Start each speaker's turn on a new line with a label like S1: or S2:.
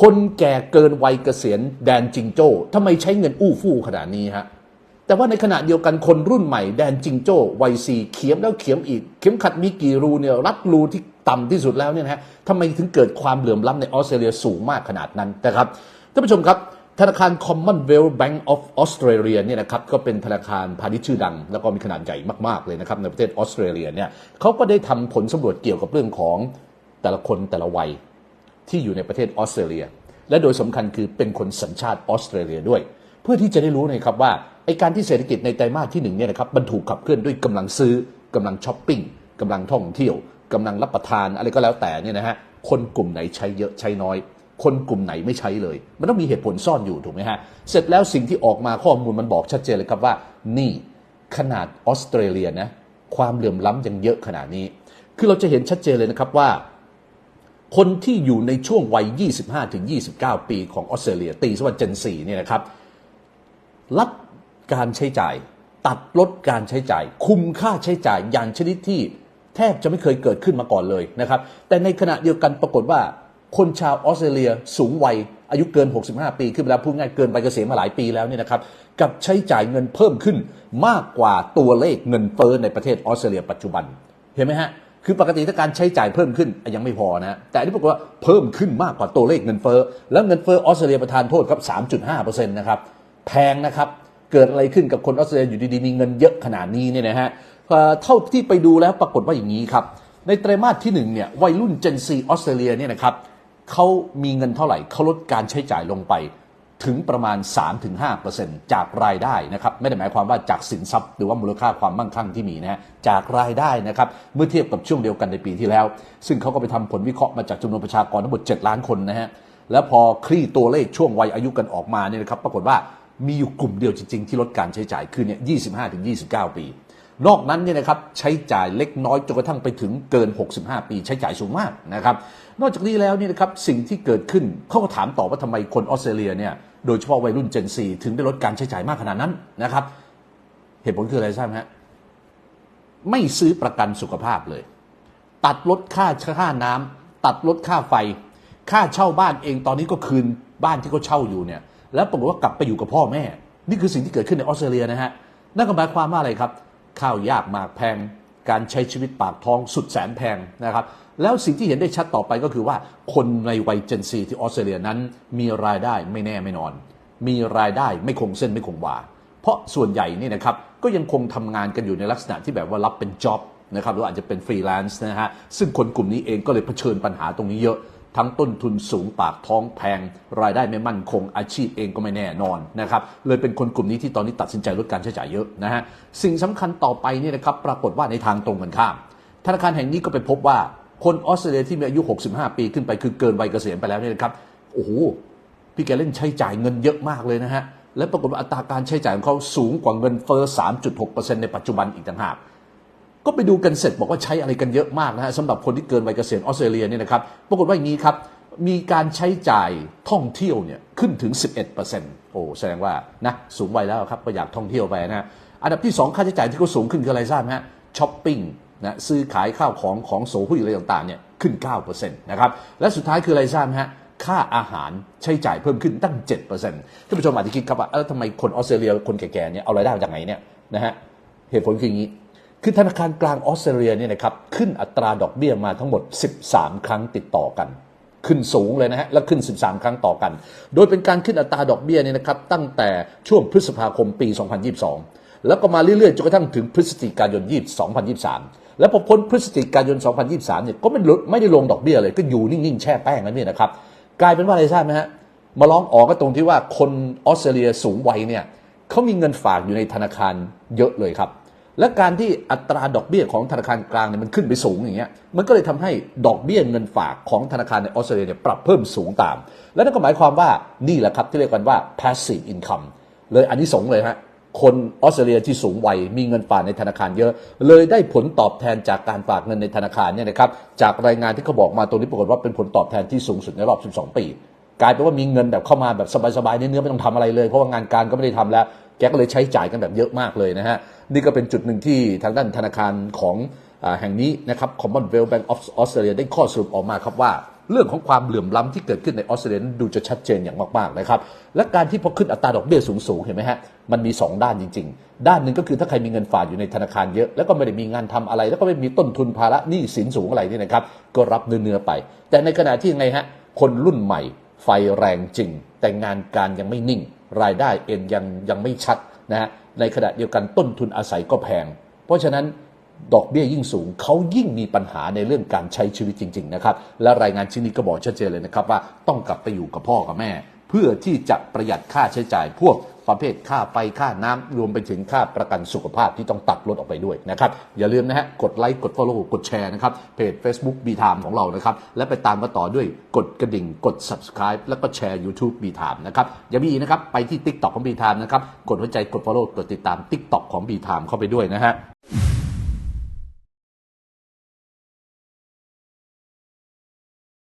S1: คนแก่เกินวัยเกษียณแดนจิงโจ้ทำไมใช้เงินอู้ฟู่ขนาดนี้ฮะแต่ว่าในขณะเดียวกันคนรุ่นใหม่แดนจิงโจ้วัยซีเขียมแล้วเขียมอีก เข็มขัดมีกี่รูเนี่ยรัดรูที่ต่ำที่สุดแล้วเนี่ยนะฮะทำไมถึงเกิดความเหลื่อมล้ำในออสเตรเลียสูงมากขนาดนั้นนะครับท่านผู้ชมครับ ธนาคาร Commonwealth Bank of Australia เนี่ยนะครับก็เป็นธนาคารพาณิชย์ชื่อดัง แล้วก็มีขนาดใหญ่มากๆเลยนะครับในประเทศออสเตรเลียเนี่ยเขาก็ได้ทำผลสำรวจเกี่ยวกับเรื่องของแต่ละคนแต่ละวัย ที่อยู่ในประเทศออสเตรเลีย และโดยสำคัญคือเป็นคนสัญชาติออสเตรเลียด้วย เพื่อที่จะได้รู้นะครับว่าไอการที่เศรษฐกิจในไตรมาสที่หนึ่งเนี่ยนะครับมันถูกขับเคลื่อนด้วยกำลังซื้อกำลังช้อปปิ้งกำลังท่องเที่ยวกำลังรับประทานอะไรก็แล้วแต่เนี่ยนะฮะคนกลุ่มไหนใช้เยอะใช้น้อย คนกลุ่มไหนไม่ใช้เลย มันต้องมีเหตุผลซ่อนอยู่ถูกไหมฮะเสร็จแล้วสิ่งที่ออกมาข้อมูลมันบอกชัดเจนเลยครับว่า นี่ขนาดออสเตรเลียนะความเหลื่อมล้ำยังเยอะขนาดนี้ คือเราจะเห็นชัดเจนเลยนะครับว่า คนที่อยู่ในช่วงวัย 25-29 ปีของออสเตรเลียตีสวัสดิ์เจน4เนี่ยนะครับลดการใช้จ่าย ตัดลดการใช้จ่าย คุมค่าใช้จ่ายอย่างชนิดที่แทบจะไม่เคยเกิดขึ้นมาก่อนเลยนะครับ แต่ในขณะเดียวกันปรากฏว่า คนชาวออสเตรเลียสูงวัยอายุเกิน 65 ปีขึ้นไปแล้วพูดง่ายเกินไปเกษียณมาหลายปีแล้วเนี่ยนะครับกับใช้จ่ายเงินเพิ่มขึ้นมากกว่าตัวเลขเงินเฟ้อในประเทศออสเตรเลียปัจจุบันเห็นไหมฮะ คือปกติถ้าการใช้จ่ายเพิ่มขึ้นยังไม่พอนะ แต่อันนี้ปรากฏว่าเพิ่มขึ้นมากกว่าตัวเลขเงินเฟ้อ แล้วเงินเฟ้อออสเตรเลียประทานโทษครับ 3.5%นะครับ แพงนะครับ เกิดอะไรขึ้นกับคนออสเตรเลียอยู่ดีๆมีเงินเยอะขนาดนี้เนี่ยนะฮะเอ่อเท่าที่ไปดูแล้วปรากฏว่าอย่างนี้ครับ ในไตรมาสที่หนึ่งเนี่ยวัยรุ่น Gen Z ออสเตรเลียเนี่ยนะครับเขามีเงินเท่าไหร่เขาลดการใช้จ่ายลงไป ถึงประมาณ 3-5%จากรายได้นะครับไม่ได้หมายความว่าจากสินทรัพย์ หรือว่ามูลค่าความมั่งคั่งที่มีนะฮะจากรายได้นะครับเมื่อเทียบกับช่วงเดียวกันในปีที่แล้ว ซึ่งเขาก็ไปทำผลวิเคราะห์มาจากจำนวนประชากรทั้งหมด 7 ล้านคนนะฮะแล้วพอคลี่ตัวเลขช่วงวัยอายุกันออกมาเนี่ยนะครับปรากฏว่ามีอยู่กลุ่มเดียวจริงๆ ที่ลดการใช้จ่ายคือเนี่ย 25-29 ปี นอกนั้นเนี่ยนะครับใช้จ่ายเล็กน้อยจนกระทั่งไปถึงเกิน 65 ปี ใช้จ่ายสูงมากนะครับ นอกจากนี้แล้วเนี่ยนะครับสิ่งที่เกิดขึ้นเขาก็ถามต่อว่าทำไมคนออสเตรเลียเนี่ยโดยเฉพาะวัยรุ่น Gen Z ถึงได้ลดการใช้จ่ายมากขนาดนั้นนะครับ เหตุผลคืออะไรทราบไหมฮะไม่ซื้อประกันสุขภาพเลย ตัดลดค่าค่าน้ำตัดลดค่าไฟ ค่าเช่าบ้านเองตอนนี้ก็คืนบ้านที่เขาเช่าอยู่เนี่ยแล้วปรากฏว่ากลับไปอยู่กับพ่อแม่ นี่คือสิ่งที่เกิดขึ้นในออสเตรเลียนะฮะนั่นก็หมายความว่าอะไรครับ ข้าวยากหมากแพง การใช้ชีวิตปากท้องสุดแสนแพงนะครับ แล้วสิ่งที่เห็นได้ชัดต่อไปก็คือว่าคนในวัยเจนซีที่ออสเตรเลียนั้น มีรายได้ไม่แน่ไม่นอน มีรายได้ไม่คงเส้นไม่คงวา เพราะส่วนใหญ่นี่นะครับก็ยังคงทำงานกันอยู่ในลักษณะที่แบบว่ารับเป็นจ็อบนะครับหรืออาจจะเป็นฟรีแลนซ์นะฮะซึ่งคนกลุ่มนี้เองก็เลยเผชิญปัญหาตรงนี้เยอะ ทั้งต้นทุนสูงปากท้องแพง รายได้ไม่มั่นคงอาชีพเองก็ไม่แน่นอนนะครับเลยเป็นคนกลุ่มนี้ที่ตอนนี้ตัดสินใจลดการใช้จ่ายเยอะนะฮะสิ่งสำคัญต่อไปนี่นะครับปรากฏว่าในทางตรงกันข้าม ธนาคารแห่งนี้ก็ไปพบว่าคนออสเตรเลียที่มีอายุ 65 ปีขึ้นไปคือเกินวัยเกษียณไปแล้วเนี่ยนะครับโอ้โหพี่แกเล่นใช้จ่ายเงินเยอะมากเลยนะฮะและปรากฏว่าอัตราการใช้จ่ายของเขาสูงกว่าเงินเฟ้อ 3.6%ในปัจจุบันอีกต่างหาก ก็ไปดูกันเสร็จบอกว่าใช้อะไรกันเยอะมากนะฮะสำหรับคนที่เกินวัยเกษียณออสเตรเลียเนี่ยนะครับปรากฏว่าอย่างนี้ครับมีการใช้จ่ายท่องเที่ยวเนี่ยขึ้นถึง 11%โอ้แสดงว่านะสูงวัยแล้วครับก็อยากท่องเที่ยวไปนะอันดับที่ 2 ค่าใช้จ่ายที่เขาสูงขึ้นคืออะไรทราบไหมฮะช้อปปิ้งนะซื้อขายข้าวของของโสผู้อะไรต่างๆเนี่ยขึ้น 9%นะครับและสุดท้ายคืออะไรทราบไหมฮะค่าอาหารใช้จ่ายเพิ่มขึ้นตั้ง 7%ท่านผู้ชมอาจจะคิดครับว่าเออทำไมคนออสเตรเลียคนแก่ๆเนี่ยเอารายได้มาจากไหนเนี่ยนะฮะเหตุผลคืออย่างนี้ คือธนาคารกลางออสเตรเลียเนี่ยนะครับขึ้นอัตราดอกเบี้ยมาทั้งหมด 13 ครั้งติดต่อกัน ขึ้นสูงเลยนะฮะแล้วขึ้น 13 ครั้งต่อกัน โดยเป็นการขึ้นอัตราดอกเบี้ยเนี่ยนะครับตั้งแต่ช่วงพฤษภาคมปี 2022 แล้วก็มาเรื่อยๆจนกระทั่งถึงพฤศจิกายน 2023 แล้วพอพ้นพฤศจิกายน 2023 เนี่ยก็ไม่ลดไม่ได้ลงดอกเบี้ยเลยก็อยู่นิ่งๆแช่แป้งกันเนี่ยนะครับกลายเป็นว่าอะไรทราบไหมฮะมาร้องออกก็ตรงที่ว่าคนออสเตรเลียสูงวัยเนี่ยเขามีเงินฝากอยู่ในธนาคารเยอะเลยครับ และการที่อัตราดอกเบี้ยของธนาคารกลางเนี่ยมันขึ้นไปสูงอย่างเงี้ยมันก็เลยทำให้ดอกเบี้ยเงินฝากของธนาคารในออสเตรเลียเนี่ยปรับเพิ่มสูงตาม และนั่นก็หมายความว่านี่แหละครับที่เรียกกันว่า passive income เลยอันนี้สงส์เลยฮะคนออสเตรเลียที่สูงวัยมีเงินฝากในธนาคารเยอะ เลยได้ผลตอบแทนจากการฝากเงินในธนาคารเนี่ยนะครับจากรายงานที่เขาบอกมาตรงนี้ปรากฏว่าเป็นผลตอบแทนที่สูงสุดในรอบ 12 ปี กลายเป็นว่ามีเงินแบบเข้ามาแบบสบายๆเนื้อไม่ต้องทำอะไรเลยเพราะว่างานการก็ไม่ได้ทำแล้ว แกก็เลยใช้จ่ายกันแบบเยอะมากเลยนะฮะ นี่ก็เป็นจุดหนึ่งที่ทางด้านธนาคารของอแห่งนี้นะครับ Commonwealth Bank of Australia ได้ข้อสรุปออกมาครับว่า เรื่องของความเหลื่อมล้ำที่เกิดขึ้นในออสเตรเลียดูจะชัดเจนอย่างมากๆนะครับ และการที่พอขึ้นอัตราดอกเบี้ยสูงๆเห็นไหมฮะมันมี 2 ด้านจริง ๆ ด้านหนึ่งก็คือถ้าใครมีเงินฝากอยู่ในธนาคารเยอะ แล้วก็ไม่ได้มีงานทำอะไร แล้วก็ไม่มีต้นทุนภาระหนี้สินสูงอะไรนี่นะครับก็รับเนื้อๆไป แต่ในขณะที่ยังไงฮะคนรุ่นใหม่ไฟแรงจริง แต่งานการยังไม่นิ่ง รายได้เอ็นยังยังไม่ชัด นะฮะในขณะเดียวกันต้นทุนอาศัยก็แพง เพราะฉะนั้นดอกเบี้ยยิ่งสูงเขายิ่งมีปัญหาในเรื่องการใช้ชีวิตจริง ๆ นะครับ และรายงานชิ้นนี้ก็บอกชัดเจนเลยนะครับว่าต้องกลับไปอยู่กับพ่อกับแม่ เพื่อที่จะประหยัดค่าใช้จ่ายพวก ประเภทค่าไฟค่าน้ำรวมไปถึงค่าประกันสุขภาพที่ต้องตัดลดออกไปด้วยนะครับ อย่าลืมนะฮะกดไลค์กด Follow กดแชร์นะครับเพจ Facebook b ี i m e ของเรานะครับ และไปตามกันต่อด้วยกดกระดิ่งกด Subscribe แล้วก็แชร์ YouTube b ี i m e นะครับอย่ามีนะครับไปที่ TikTok ของ b ี i m e นะครับกดหัวใจกด Follow กดติดตาม TikTok ของ b ี i m e เข้าไปด้วยนะฮะ